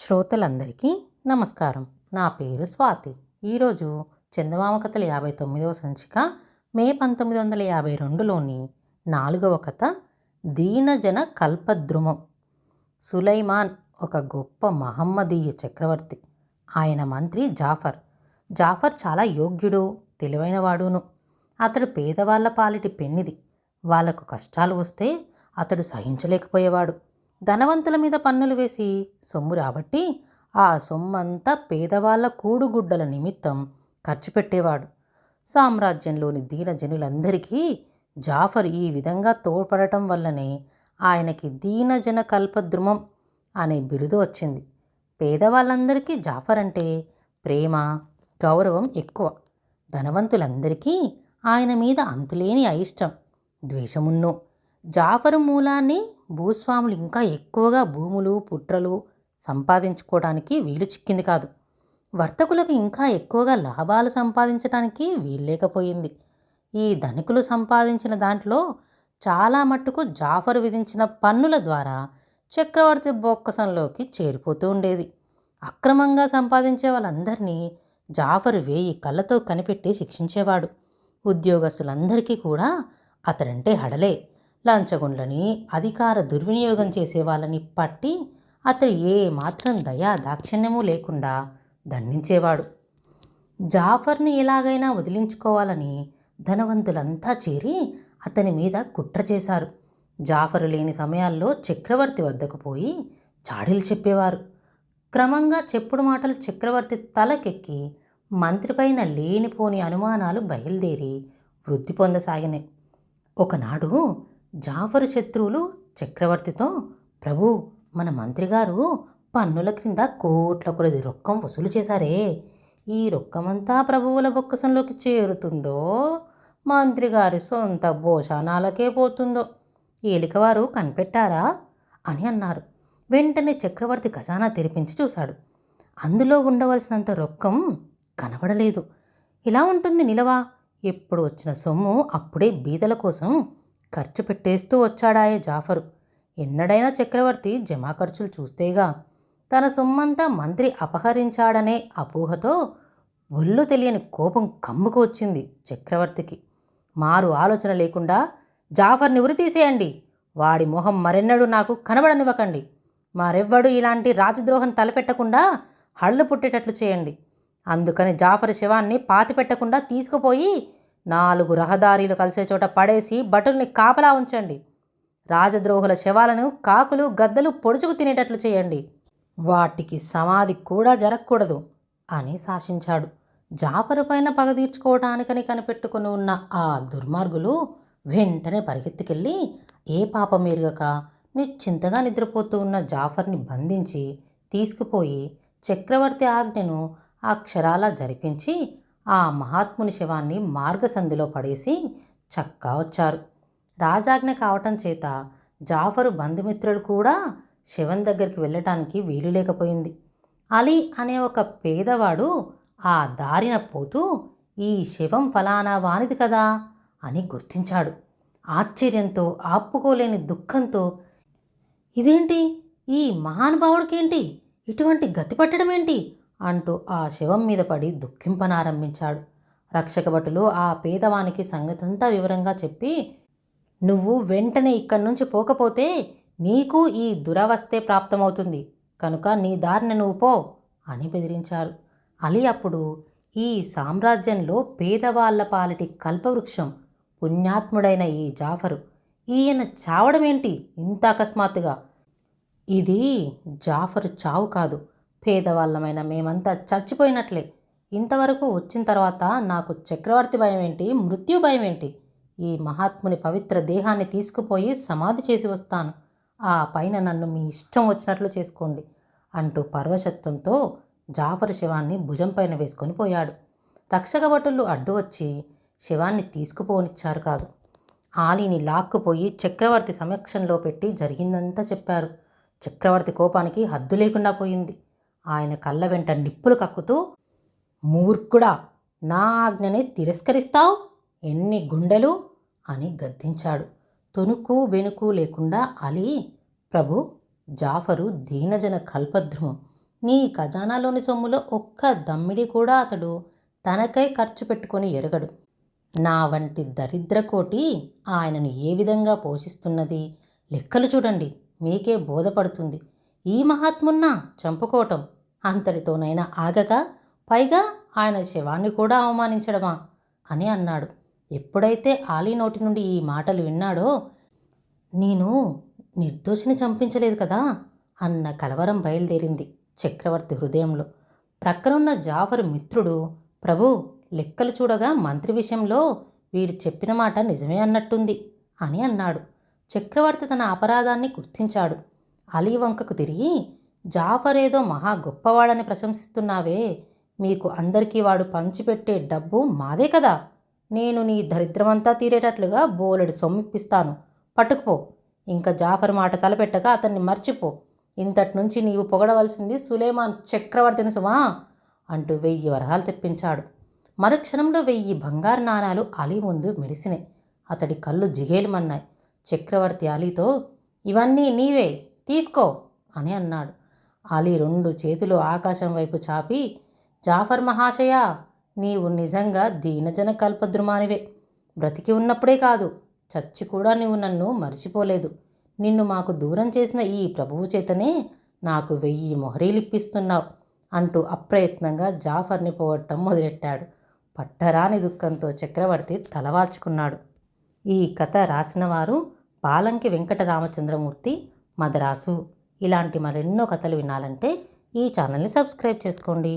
శ్రోతలందరికీ నమస్కారం. నా పేరు స్వాతి. ఈరోజు చందమామ కథల యాభై తొమ్మిదవ సంచిక మే పంతొమ్మిది వందల యాభై రెండులోని నాలుగవ కథ దీనజన కల్పద్రుమం. సులైమాన్ ఒక గొప్ప మహమ్మదీయ చక్రవర్తి. ఆయన మంత్రి జాఫర్. జాఫర్ చాలా యోగ్యుడు తెలివైనవాడును. అతడు పేదవాళ్ళ పాలిటి పెన్నిది. వాళ్ళకు కష్టాలు వస్తే అతడు సహించలేకపోయేవాడు. ధనవంతుల మీద పన్నులు వేసి సొమ్ము రాబట్టి ఆ సొమ్మంతా పేదవాళ్ళ కూడుగుడ్డల నిమిత్తం ఖర్చు పెట్టేవాడు. సామ్రాజ్యంలోని దీనజనులందరికీ జాఫర్ ఈ విధంగా తోడ్పడటం వల్లనే ఆయనకి దీనజన కల్పద్రుమం అనే బిరుదు వచ్చింది. పేదవాళ్ళందరికీ జాఫర్ అంటే ప్రేమ గౌరవం ఎక్కువ. ధనవంతులందరికీ ఆయన మీద అంతులేని అయిష్టం ద్వేషమున్నో. జాఫరు మూలాన్ని భూస్వాములు ఇంకా ఎక్కువగా భూములు పుట్రలు సంపాదించుకోవడానికి వీలు చిక్కింది కాదు. వర్తకులకు ఇంకా ఎక్కువగా లాభాలు సంపాదించడానికి వీల్లేకపోయింది ఈ ధనికులు సంపాదించిన దాంట్లో చాలా మట్టుకు జాఫర్ విధించిన పన్నుల ద్వారా చక్రవర్తి బొక్కసంలోకి చేరిపోతూ ఉండేది. అక్రమంగా సంపాదించే వాళ్ళందరినీ జాఫర్ వేయి కళ్ళతో కనిపెట్టి శిక్షించేవాడు. ఉద్యోగస్తులందరికీ కూడా అతడంటే హడలే. లంచగొండ్లని అధికార దుర్వినియోగం చేసే వాళ్ళని పట్టి అతడు ఏమాత్రం దయా దాక్షిణ్యము లేకుండా దండించేవాడు. జాఫర్ను ఎలాగైనా వదిలించుకోవాలని ధనవంతులంతా చేరి అతని మీద కుట్ర చేశారు. జాఫరు లేని సమయాల్లో చక్రవర్తి వద్దకు పోయి చాడీలు చెప్పేవారు. క్రమంగా చెప్పుడు మాటలు చక్రవర్తి తలకెక్కి మంత్రిపైన లేనిపోని అనుమానాలు బయలుదేరి వృద్ధి పొందసాగినాయి ఒకనాడు జాఫరు శత్రువులు చక్రవర్తితో ప్రభు మన మంత్రిగారు పన్నుల క్రింద కోట్ల కొలది రొక్కం వసూలు చేశారే. ఈ రొక్కమంతా ప్రభువుల బొక్కసంలోకి చేరుతుందో మంత్రిగారి సొంత భోజనాలకే పోతుందో. ఏలికవారు కనిపెట్టారా? అని అన్నారు. వెంటనే చక్రవర్తి ఖజానా తెరిపించి చూశాడు. అందులో ఉండవలసినంత రొక్కం కనబడలేదు. ఇలా ఉంటుంది నిలవా? ఎప్పుడు వచ్చిన సొమ్ము అప్పుడే బీదల కోసం ఖర్చు పెట్టేస్తూ వచ్చాడాయే జాఫరు. ఎన్నడైనా చక్రవర్తి జమా ఖర్చులు చూస్తేగా తన సొమ్మంతా మంత్రి అపహరించాడనే అపోహతో ఒళ్ళు తెలియని కోపం కమ్ముకు వచ్చింది చక్రవర్తికి. మారు ఆలోచన లేకుండా జాఫర్ని ఉరి తీసేయండి వాడి మొహం మరెన్నడూ నాకు కనబడనివ్వకండి. మరెవ్వడు ఇలాంటి రాజద్రోహం తలపెట్టకుండా హళ్ళు పుట్టేటట్లు చేయండి. అందుకని జాఫర్ శవాన్ని పాతిపెట్టకుండా తీసుకుపోయి నాలుగు రహదారీలు కలిసే చోట పడేసి భటుల్ని కాపలా ఉంచండి. రాజద్రోహుల శవాలను కాకులు గద్దలు పొడుచుకు తినేటట్లు చేయండి. వాటికి సమాధి కూడా జరగకూడదు అని శాసించాడు. జాఫరు పైన పగ తీర్చుకోవటానికని కనిపెట్టుకుని ఉన్న ఆ దుర్మార్గులు వెంటనే పరిగెత్తుకెళ్ళి ఏ పాపం ఎరుగక నిశ్చింతగా నిద్రపోతూ ఉన్న జాఫర్ని బంధించి తీసుకుపోయి చక్రవర్తి ఆజ్ఞను అక్షరాల జరిపించి ఆ మహాత్ముని శవాన్ని మార్గసంధిలో పడేసి చక్కా వచ్చారు. రాజాజ్ఞ కావటం చేత జాఫరు బంధుమిత్రులు కూడా శివన్ దగ్గరికి వెళ్ళటానికి వీలు లేకపోయింది. అలీ అనే ఒక పేదవాడు ఆ దారిన పోతూ ఈ శవం ఫలానా వానిది కదా అని గుర్తించాడు. ఆశ్చర్యంతో ఆపుకోలేని దుఃఖంతో ఇదేంటి? ఈ మహానుభావుడికేంటి? ఇటువంటి గతి పట్టడమేంటి? అంటూ ఆ శవం మీద పడి దుఃఖింపనారంభించాడు. రక్షకభటులు ఆ పేదవానికి సంగతంతా వివరంగా చెప్పి నువ్వు వెంటనే ఇక్కడి నుంచి పోకపోతే నీకు ఈ దురవస్థే ప్రాప్తమవుతుంది. కనుక నీ దారిని నువ్వు పో అని బెదిరించారు. అలీ అప్పుడు ఈ సామ్రాజ్యంలో పేదవాళ్ళ పాలిటి కల్పవృక్షం పుణ్యాత్ముడైన ఈ జాఫరు ఈయన చావడమేంటి ఇంత అకస్మాత్తుగా? ఇది జాఫరు చావు కాదు. పేదవాళ్ళమైన మేమంతా చచ్చిపోయినట్లే. ఇంతవరకు వచ్చిన తర్వాత నాకు చక్రవర్తి భయం ఏంటి మృత్యు భయం ఏంటి ఈ మహాత్ముని పవిత్ర దేహాన్ని తీసుకుపోయి సమాధి చేసి వస్తాను. ఆ పైన నన్ను మీ ఇష్టం వచ్చినట్లు చేసుకోండి అంటూ పర్వశత్వంతో జాఫర్ శవాన్ని భుజం పైన వేసుకొని పోయాడు. రక్షక భటులు అడ్డు వచ్చి శవాన్ని తీసుకుపోనిచ్చారు కాదు. ఆలీని లాక్కుపోయి చక్రవర్తి సమక్షంలో పెట్టి జరిగిందంతా చెప్పారు. చక్రవర్తి కోపానికి హద్దు లేకుండా పోయింది. ఆయన కళ్ళ వెంట నిప్పులు కక్కుతూ మూర్ఖుడా నా ఆజ్ఞని తిరస్కరిస్తావు? ఎన్ని గుండెలు? అని గద్దించాడు. తొనుకు వెనుకు లేకుండా అలీ ప్రభు జాఫరు దీనజన కల్పద్రుమం. నీ ఖజానాలోని సొమ్ములో ఒక్క దమ్మిడి కూడా అతడు తనకై ఖర్చు పెట్టుకొని ఎరగడు. నా వంటి దరిద్రకోటి ఆయనను ఏ విధంగా పోషిస్తున్నది? లెక్కలు చూడండి మీకే బోధపడుతుంది. ఈ మహాత్మున్నా చంపుకోవటం అంతటితోనైనా ఆగక పైగా ఆయన శవాన్ని కూడా అవమానించడమా? అని అన్నాడు. ఎప్పుడైతే ఆలీ నోటి నుండి ఈ మాటలు విన్నాడో నేను నిర్దోషిని చంపించలేదు కదా? అన్న కలవరం బయలుదేరింది చక్రవర్తి హృదయంలో. ప్రక్కనున్న జాఫర్ మిత్రుడు ప్రభు లెక్కలు చూడగా మంత్రి విషయంలో వీడు చెప్పిన మాట నిజమే అన్నట్టుంది అని అన్నాడు. చక్రవర్తి తన అపరాధాన్ని గుర్తించాడు. అలీ వంకకు తిరిగి జాఫర్ ఏదో మహా గొప్పవాడని ప్రశంసిస్తున్నావే. మీకు అందరికీ వాడు పంచిపెట్టే డబ్బు మాదే కదా. నేను నీ దరిద్రమంతా తీరేటట్లుగా బోలెడు సొమ్మిప్పిస్తాను. పట్టుకుపో. ఇంకా జాఫర్ మాట తలపెట్టక అతన్ని మర్చిపో. ఇంతటి నుంచి నీవు పొగడవలసింది సులేమాన్ చక్రవర్తిని సుమా అంటూ వెయ్యి వరహాలు తెప్పించాడు. మరుక్షణంలో వెయ్యి బంగారు నాణాలు అలీ ముందు మెరిసినాయి. అతడి కళ్ళు జిగేలుమన్నాయి చక్రవర్తి అలీతో ఇవన్నీ నీవే తీసుకో అని అన్నాడు. అలీ రెండు చేతులు ఆకాశం వైపు చాపి జాఫర్ మహాశయ నీవు నిజంగా దీనజన కల్పద్రుమానివే. బ్రతికి ఉన్నప్పుడే కాదు చచ్చి కూడా నువ్వు నన్ను మర్చిపోలేదు. నిన్ను మాకు దూరం చేసిన ఈ ప్రభువు చేతనే నాకు వెయ్యి మొహరీలిప్పిస్తున్నావు అంటూ అప్రయత్నంగా జాఫర్ని పోగొట్టడం మొదలెట్టాడు. పట్టరాని దుఃఖంతో చక్రవర్తి తలవాల్చుకున్నాడు ఈ కథ రాసినవారు పాలంకి వెంకట రామచంద్రమూర్తి మదరాసు. ఇలాంటి మరెన్నో కథలు వినాలంటే ఈ ఛానల్ని సబ్స్క్రైబ్ చేసుకోండి.